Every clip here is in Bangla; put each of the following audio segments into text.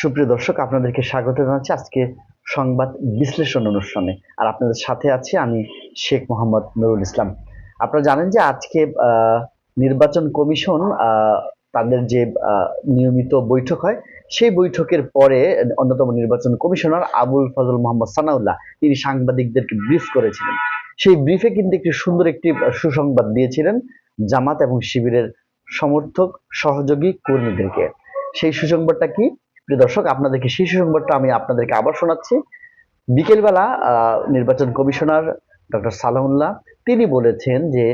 সুপ্রিয় দর্শক, আপনাদেরকে স্বাগত জানাচ্ছি আজকে সংবাদ বিশ্লেষণ অনুষ্ঠানে। আর আপনাদের সাথে আছি আমি শেখ মোহাম্মদ নুরুল ইসলাম। আপনারা জানেন যে আজকে নির্বাচন কমিশন তাদের যে নিয়মিত বৈঠক হয়, সেই বৈঠকের পরে অন্যতম নির্বাচন কমিশনার আবুল ফজল মোহাম্মদ সানাউল্লাহ তিনি সাংবাদিকদেরকে ব্রিফ করেছিলেন। সেই ব্রিফে কিন্তু একটি সুন্দর একটি সুসংবাদ দিয়েছিলেন জামাত এবং শিবিরের সমর্থক, সহযোগী কর্মীদেরকে। সেই সুসংবাদটা কি? প্রিয় দর্শক, আপনাদেরকে সেই সুসংবাদটা আমি আপনাদেরকে আবার শোনাচ্ছি। বিকেলবেলা নির্বাচন কমিশনার ডক্টর সালাহুল্লাহ, তিনি বলেছেন যে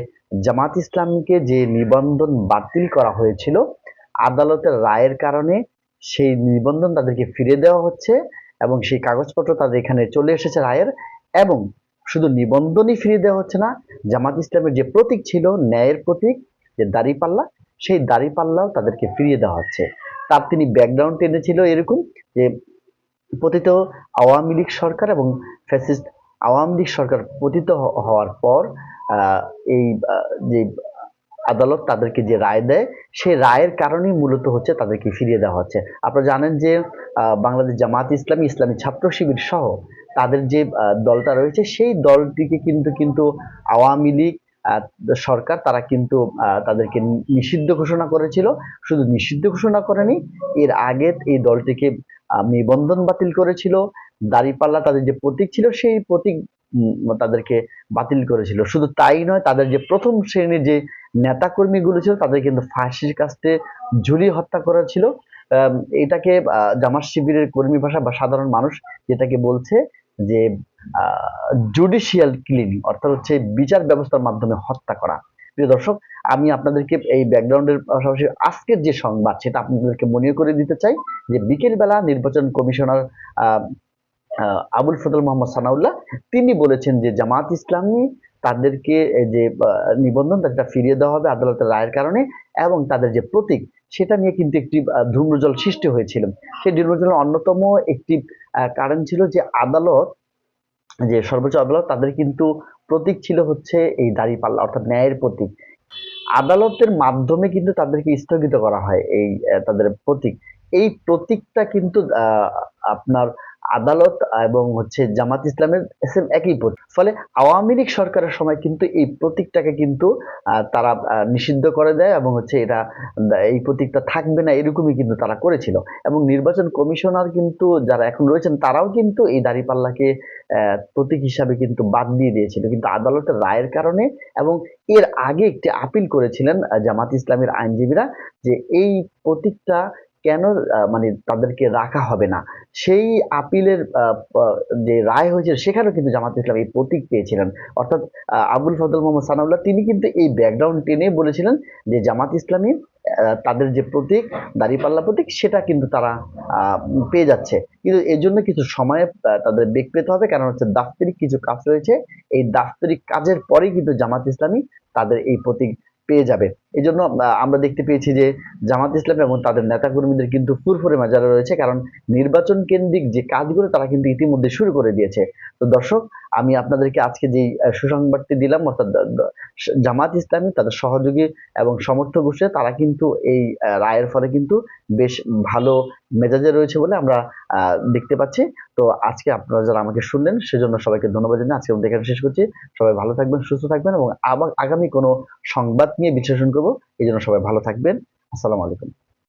জামাত ইসলামকে যে নিবন্ধন বাতিল করা হয়েছিল, আদালতের রায়ের কারণে সেই নিবন্ধন তাদেরকে ফিরে দেওয়া হচ্ছে এবং সেই কাগজপত্র তাদের এখানে চলে এসেছে রায়ের এবং শুধু নিবন্ধনই ফিরিয়ে দেওয়া হচ্ছে না, জামাত ইসলামের যে প্রতীক ছিল, ন্যায়ের প্রতীক, যে দাড়িপাল্লা, সেই দাড়িপাল্লাও তাদেরকে ফিরিয়ে দেওয়া হচ্ছে। তার তিনি ব্যাকগ্রাউন্ড টেনেছিল এরকম যে পতিত আওয়ামী লীগ সরকার এবং ফ্যাসিস্ট আওয়ামী লীগ সরকার পতিত হওয়ার পর এই যে আদালত তাদেরকে যে রায় দেয় সেই রায়ের কারণেই মূলত হচ্ছে তাদেরকে ফিরিয়ে দেওয়া হচ্ছে। আপনারা জানেন যে বাংলাদেশ জামাত ইসলামী ইসলামী ছাত্র শিবির সহ তাদের যে দলটা রয়েছে, সেই দলটিকে কিন্তু কিন্তু আওয়ামী লীগ সরকার তারা কিন্তু তাদেরকে নিষিদ্ধ ঘোষণা করেছিল। শুধু নিষিদ্ধ ঘোষণা করেনি, এর আগে এই দলটিকে নিবন্ধন বাতিল করেছিল। দাড়িপাল্লা তাদের যে প্রতীক ছিল, সেই প্রতীক তাদেরকে বাতিল করেছিল। শুধু তাই নয়, তাদের যে প্রথম শ্রেণির যে নেতাকর্মীগুলো ছিল, তাদের কিন্তু ফাঁসির কাস্টে ঝুলিয়ে হত্যা করা ছিল এটাকে জামাত শিবিরের কর্মী ভাষা বা সাধারণ মানুষ যেটাকে বলছে যে জুডিশিয়াল ক্লিনিং অর্থাৎ হচ্ছে বিচার ব্যবস্থার মাধ্যমে হত্যা করা। প্রিয় দর্শক, আমি আপনাদেরকে এই ব্যাকগ্রাউন্ডের পাশাপাশি আজকের যে সংবাদ, সেটা আপনাদেরকে মনে করে দিতে চাই যে বিকেলবেলা নির্বাচন কমিশনার আবুল ফজল মোহাম্মদ সানাউল্লাহ, তিনি বলেছেন যে জামাত ইসলামী তাদেরকে যে নিবন্ধন তাদেরটা ফিরিয়ে দেওয়া হবে আদালতের রায়ের কারণে এবং তাদের যে প্রতীক, সেটা নিয়ে কিন্তু একটি ধূম্রজল সৃষ্টি হয়েছিল। সেই ধূম্রজলের অন্যতম একটি কারণ ছিল যে আদালত যে সর্বোচ্চ আদালত তাদের কিন্তু প্রতীক ছিল হচ্ছে এই দাড়িপাল্লা অর্থাৎ ন্যায়ের প্রতীক। আদালতের মাধ্যমে কিন্তু তাদেরকে স্থগিত করা হয় এই তাদের প্রতীক। এই প্রতীকটা কিন্তু আপনার আদালত এবং হচ্ছে জামাত ইসলামের সেম একই প্রতীক ফলে আওয়ামী লীগ সরকারের সময় কিন্তু এই প্রতীকটাকে কিন্তু তারা নিষিদ্ধ করে দেয় এবং হচ্ছে এটা এই প্রতীকটা থাকবে না এরকমই কিন্তু তারা করেছিল। এবং নির্বাচন কমিশনার কিন্তু যারা এখন রয়েছেন, তারাও কিন্তু এই দাড়িপাল্লাকে প্রতীক হিসাবে কিন্তু বাদ দিয়ে দিয়েছিল। কিন্তু আদালতের রায়ের কারণে এবং এর আগে একটি আপিল করেছিলেন জামাত ইসলামের আইনজীবীরা যে এই প্রতীকটা কেন মানে তাদেরকে রাখা হবে না? সেই আপিলের যে রায় হয়েছিল, সেখানেও কিন্তু জামাত ইসলাম এই প্রতীক পেয়েছিলেন। অর্থাৎ আবুল ফজল মোহাম্মদ সানাউল্লাহ, তিনি কিন্তু এই ব্যাকগ্রাউন্ড টেনে বলেছিলেন যে জামাত ইসলামী তাদের যে প্রতীক, দাড়িপাল্লা প্রতীক, সেটা কিন্তু তারা পেয়ে যাচ্ছে। কিন্তু এর জন্য কিছু সময় তাদের বেগ পেতে হবে। কারণ হচ্ছে দাপ্তরিক কিছু কাজ রয়েছে। এই দাপ্তরিক কাজের পরেই কিন্তু জামাত ইসলামী তাদের এই প্রতীক পেয়ে যাবে। এই জন্য আমরা দেখতে পেয়েছি যে জামাত ইসলাম এবং তাদের নেতাকর্মীদের কিন্তু ফুরফুরে মেজাজে রয়েছে, কারণ নির্বাচন কেন্দ্রিক যে কাজগুলো তারা কিন্তু ইতিমধ্যে শুরু করে দিয়েছে। তো দর্শক, আমি আপনাদেরকে আজকে যে সুসংবাদটি দিলাম, অর্থাৎ জামাত ইসলামী, তাদের সহযোগী এবং সমর্থক গোষ্ঠী তারা কিন্তু এই রায়ের ফলে কিন্তু বেশ ভালো মেজাজে রয়েছে বলে আমরা দেখতে পাচ্ছি। তো আজকে আপনারা যারা আমাকে শুনলেন, সেজন্য সবাইকে ধন্যবাদ জানিয়ে আজকে এখানে শেষ করছি। সবাই ভালো থাকবেন, সুস্থ থাকবেন এবং আবার আগামী কোনো সংবাদ নিয়ে বিশ্লেষণ করব। এই জন্য সবাই ভালো থাকবেন। আসসালামু আলাইকুম।